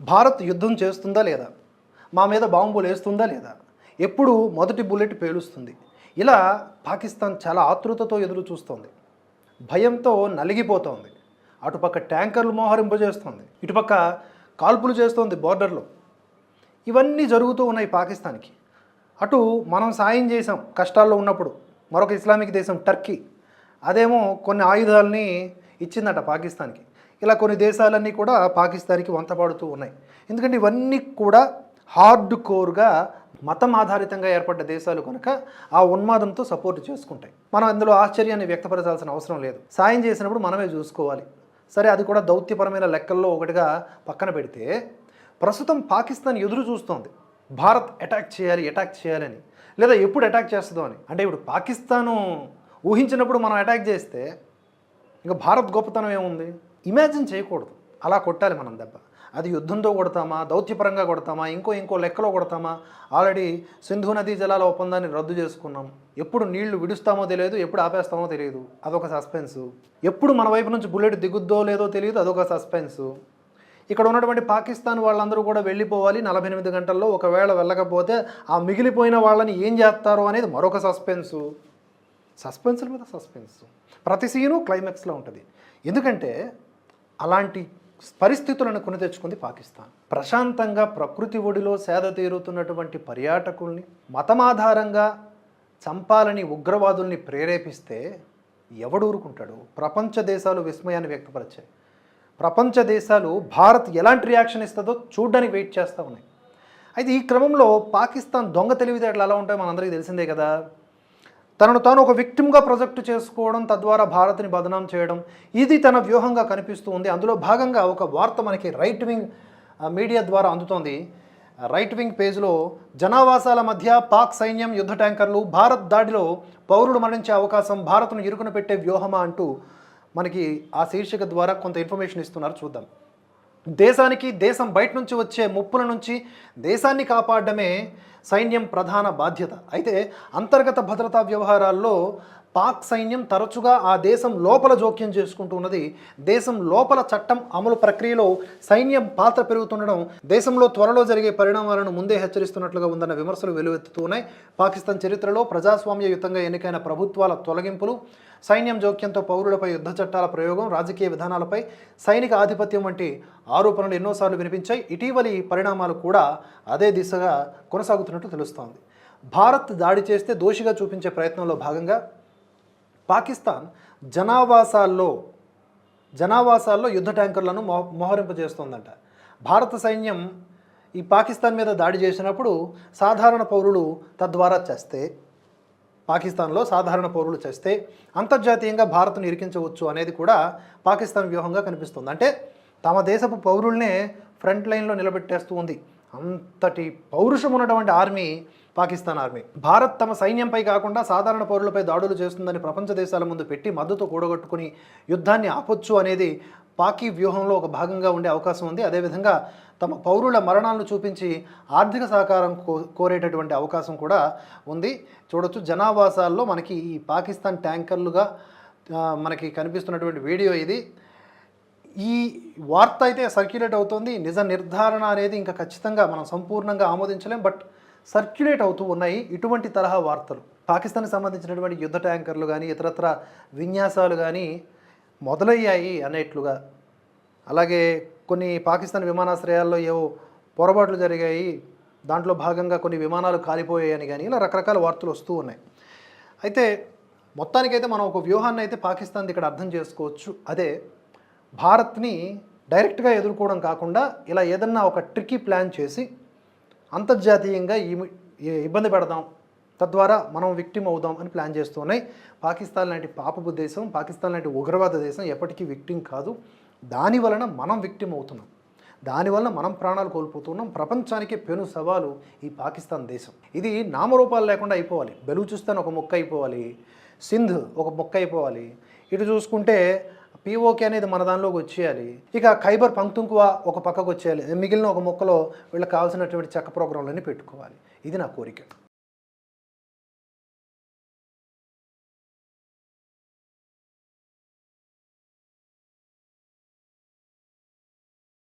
భారత్ యుద్ధం చేస్తుందా లేదా? మా మీద బాంబులు వేస్తుందా లేదా? ఎప్పుడు మొదటి బుల్లెట్ పేలుస్తుంది. ఇలా పాకిస్తాన్ చాలా ఆతృతతో ఎదురు చూస్తోంది. భయంతో నలిగిపోతోంది. అటుపక్క ట్యాంకర్లు మోహరింపజేస్తోంది. ఇటుపక్క కాల్పులు చేస్తోంది బోర్డర్లో. ఇవన్నీ జరుగుతూ ఉన్నాయి పాకిస్తాన్కి. అటు మనం సాయం చేసాం కష్టాల్లో ఉన్నప్పుడు. మరొక ఇస్లామిక్ దేశం టర్కీ. అదేమో కొన్ని ఆయుధాలని ఇచ్చిందట పాకిస్తాన్కి. ఇలా కొన్ని దేశాలన్నీ కూడా పాకిస్తాన్కి వంతపాడుతూ ఉన్నాయి. ఎందుకంటే ఇవన్నీ కూడా హార్డ్ కోర్గా మతం ఆధారితంగా ఏర్పడ్డ దేశాలు కనుక ఆ ఉన్మాదంతో సపోర్ట్ చేసుకుంటాయి. మనం అందులో ఆశ్చర్యాన్ని వ్యక్తపరచాల్సిన అవసరం లేదు. సాయం చేసినప్పుడు మనమే చూసుకోవాలి. సరే అది కూడా దౌత్యపరమైన లెక్కల్లో ఒకటిగా పక్కన పెడితే ప్రస్తుతం పాకిస్తాన్ ఎదురు చూస్తోంది. భారత్ అటాక్ చేయాలి అటాక్ చేయాలని లేదా ఎప్పుడు అటాక్ చేస్తుందో అని. అంటే ఇప్పుడు పాకిస్తాను ఊహించినప్పుడు మనం అటాక్ చేస్తే ఇంకా భారత్ గొప్పతనం ఏముంది? ఇమాజిన్ చేయకూడదు. అలా కొట్టాలి మనం దెబ్బ. అది యుద్ధంతో కొడతామా? దౌత్యపరంగా కొడతామా? ఇంకో ఇంకో లెక్కలో కొడతామా? ఆల్రెడీ సింధు నదీ జలాల ఒప్పందాన్ని రద్దు చేసుకున్నాం. ఎప్పుడు నీళ్ళు విడుస్తామో తెలియదు ఎప్పుడు ఆపేస్తామో తెలియదు. అదొక సస్పెన్స్ ఎప్పుడు మన వైపు నుంచి బుల్లెట్ దిగుద్దో లేదో తెలియదు అదొక సస్పెన్స్ ఇక్కడ ఉన్నటువంటి పాకిస్తాన్ వాళ్ళందరూ కూడా వెళ్ళిపోవాలి నలభై ఎనిమిది గంటల్లో. ఒకవేళ వెళ్ళకపోతే ఆ మిగిలిపోయిన వాళ్ళని ఏం చేస్తారో అనేది మరొక సస్పెన్సు సస్పెన్స్ల మీద సస్పెన్స్ ప్రతి సీను క్లైమాక్స్లో ఉంటుంది. ఎందుకంటే అలాంటి పరిస్థితులను కొని తెచ్చుకుంది పాకిస్తాన్. ప్రశాంతంగా ప్రకృతి ఒడిలో సేద తీరుతున్నటువంటి పర్యాటకుల్ని మతమాధారంగా చంపాలని ఉగ్రవాదుల్ని ప్రేరేపిస్తే ఎవడు ఊరుకుంటాడు? ప్రపంచ దేశాలు విస్మయాన్ని వ్యక్తపరిచాయి. ప్రపంచ దేశాలు భారత్ ఎలాంటి రియాక్షన్ ఇస్తుందో చూడ్డానికి వెయిట్ చేస్తూ ఉన్నాయి. అయితే ఈ క్రమంలో పాకిస్తాన్ దొంగ తెలివితేటలు ఎలా ఉంటాయో మనందరికీ తెలిసిందే కదా. తనను తాను ఒక విక్టిమ్గా ప్రొజెక్ట్ చేసుకోవడం తద్వారా భారత్ని బదనాం చేయడం ఇది తన వ్యూహంగా కనిపిస్తూ ఉంది. అందులో భాగంగా ఒక వార్త మనకి రైట్ వింగ్ మీడియా ద్వారా అందుతోంది. రైట్ వింగ్ పేజ్లో జనావాసాల మధ్య పాక్ సైన్యం యుద్ధ ట్యాంకర్లు భారత్ దాడిలో పౌరుడు మరణించే అవకాశం భారత్ను ఇరుకున పెట్టే వ్యూహమా అంటూ మనకి ఆ శీర్షిక ద్వారా కొంత ఇన్ఫర్మేషన్ ఇస్తున్నారు. చూద్దాం. దేశానికి దేశం బయట నుంచి వచ్చే ముప్పుల నుంచి దేశాన్ని కాపాడడమే సైన్యం ప్రధాన బాధ్యత. అయితే అంతర్గత భద్రతా వ్యవహారాల్లో పాక్ సైన్యం తరచుగా ఆ దేశం లోపల జోక్యం చేసుకుంటూ ఉన్నది. దేశం లోపల చట్టం అమలు ప్రక్రియలో సైన్యం పాత్ర పెరుగుతుండడం దేశంలో త్వరలో జరిగే పరిణామాలను ముందే హెచ్చరిస్తున్నట్లుగా ఉందన్న విమర్శలు వెలువెత్తుతూ ఉన్నాయి. పాకిస్తాన్ చరిత్రలో ప్రజాస్వామ్యయుతంగా ఎన్నికైన ప్రభుత్వాల తొలగింపులు సైన్యం జోక్యంతో పౌరులపై యుద్ధ చట్టాల ప్రయోగం రాజకీయ విధానాలపై సైనిక ఆధిపత్యం వంటి ఆరోపణలు ఎన్నోసార్లు వినిపించాయి. ఇటీవలి పరిణామాలు కూడా అదే దిశగా కొనసాగుతున్నట్లు తెలుస్తోంది. భారత్ దాడి చేస్తే దోషిగా చూపించే ప్రయత్నంలో భాగంగా పాకిస్తాన్ జనావాసాల్లో జనావాసాల్లో యుద్ధ ట్యాంకర్లను మో మోహరింపజేస్తోందంట. భారత సైన్యం ఈ పాకిస్తాన్ మీద దాడి చేసినప్పుడు సాధారణ పౌరులు తద్వారా చేస్తే పాకిస్తాన్లో సాధారణ పౌరులు చేస్తే అంతర్జాతీయంగా భారత్ను ఇరికించవచ్చు అనేది కూడా పాకిస్తాన్ వ్యూహంగా కనిపిస్తుంది. అంటే తమ దేశపు పౌరుల్నే ఫ్రంట్ లైన్లో నిలబెట్టేస్తూ ఉంది. అంతటి పౌరుషం ఉన్నటువంటి ఆర్మీ పాకిస్తాన్ ఆర్మీ. భారత్ తమ సైన్యంపై కాకుండా సాధారణ పౌరులపై దాడులు చేస్తుందని ప్రపంచ దేశాల ముందు పెట్టి మద్దతు కూడగట్టుకుని యుద్ధాన్ని ఆపొచ్చు అనేది పాకీ వ్యూహంలో ఒక భాగంగా ఉండే అవకాశం ఉంది. అదేవిధంగా తమ పౌరుల మరణాలను చూపించి ఆర్థిక సహకారం కో కోరేటటువంటి అవకాశం కూడా ఉంది. చూడొచ్చు జనావాసాల్లో మనకి ఈ పాకిస్తాన్ ట్యాంకర్లుగా మనకి కనిపిస్తున్నటువంటి వీడియో ఇది. ఈ వార్త అయితే సర్క్యులేట్ అవుతుంది. నిజ నిర్ధారణ అనేది ఇంకా ఖచ్చితంగా మనం సంపూర్ణంగా ఆమోదించలేం. బట్ సర్క్యులేట్ అవుతూ ఉన్నాయి ఇటువంటి తరహా వార్తలు. పాకిస్తాన్కి సంబంధించినటువంటి యుద్ధ ట్యాంకర్లు కానీ ఇతరత్ర విన్యాసాలు కానీ మొదలయ్యాయి అనేట్లుగా. అలాగే కొన్ని పాకిస్తాన్ విమానాశ్రయాల్లో ఏవో పొరపాట్లు జరిగాయి. దాంట్లో భాగంగా కొన్ని విమానాలు కాలిపోయాయని కానీ ఇలా రకరకాల వార్తలు వస్తూ ఉన్నాయి. అయితే మొత్తానికైతే మనం ఒక వ్యూహాన్ని అయితే పాకిస్తాన్ ఇక్కడ అర్థం చేసుకోవచ్చు. అదే భారత్ని డైరెక్ట్గా ఎదుర్కోవడం కాకుండా ఇలా ఏదన్నా ఒక ట్రిక్కీ ప్లాన్ చేసి అంతర్జాతీయంగా ఇబ్బంది పెడదాం తద్వారా మనం విక్టిమ్ అవుదాం అని ప్లాన్ చేస్తున్నాయి పాకిస్తాన్ లాంటి పాపపు దేశం పాకిస్తాన్ లాంటి ఉగ్రవాద దేశం ఎప్పటికీ విక్టిమ్ కాదు. దాని వలన మనం విక్టిమ్ అవుతున్నాం. దానివల్ల మనం ప్రాణాలు కోల్పోతున్నాం. ప్రపంచానికే పెను సవాలు ఈ పాకిస్తాన్ దేశం. ఇది నామరూపాలు లేకుండా అయిపోవాలి. బెలూచిస్తాన్ ఒక మొక్క అయిపోవాలి. సింధ్ ఒక మొక్క అయిపోవాలి. ఇటు చూసుకుంటే పీఓకే అనేది మన దానిలోకి వచ్చేయాలి. ఇక ఖైబర్ పంక్తుంకువ ఒక పక్కకు వచ్చేయాలి. మిగిలిన ఒక మొక్కలో వీళ్ళకి కావాల్సినటువంటి చెక్క ప్రోగ్రాంలన్నీ పెట్టుకోవాలి. ఇది నా కోరిక.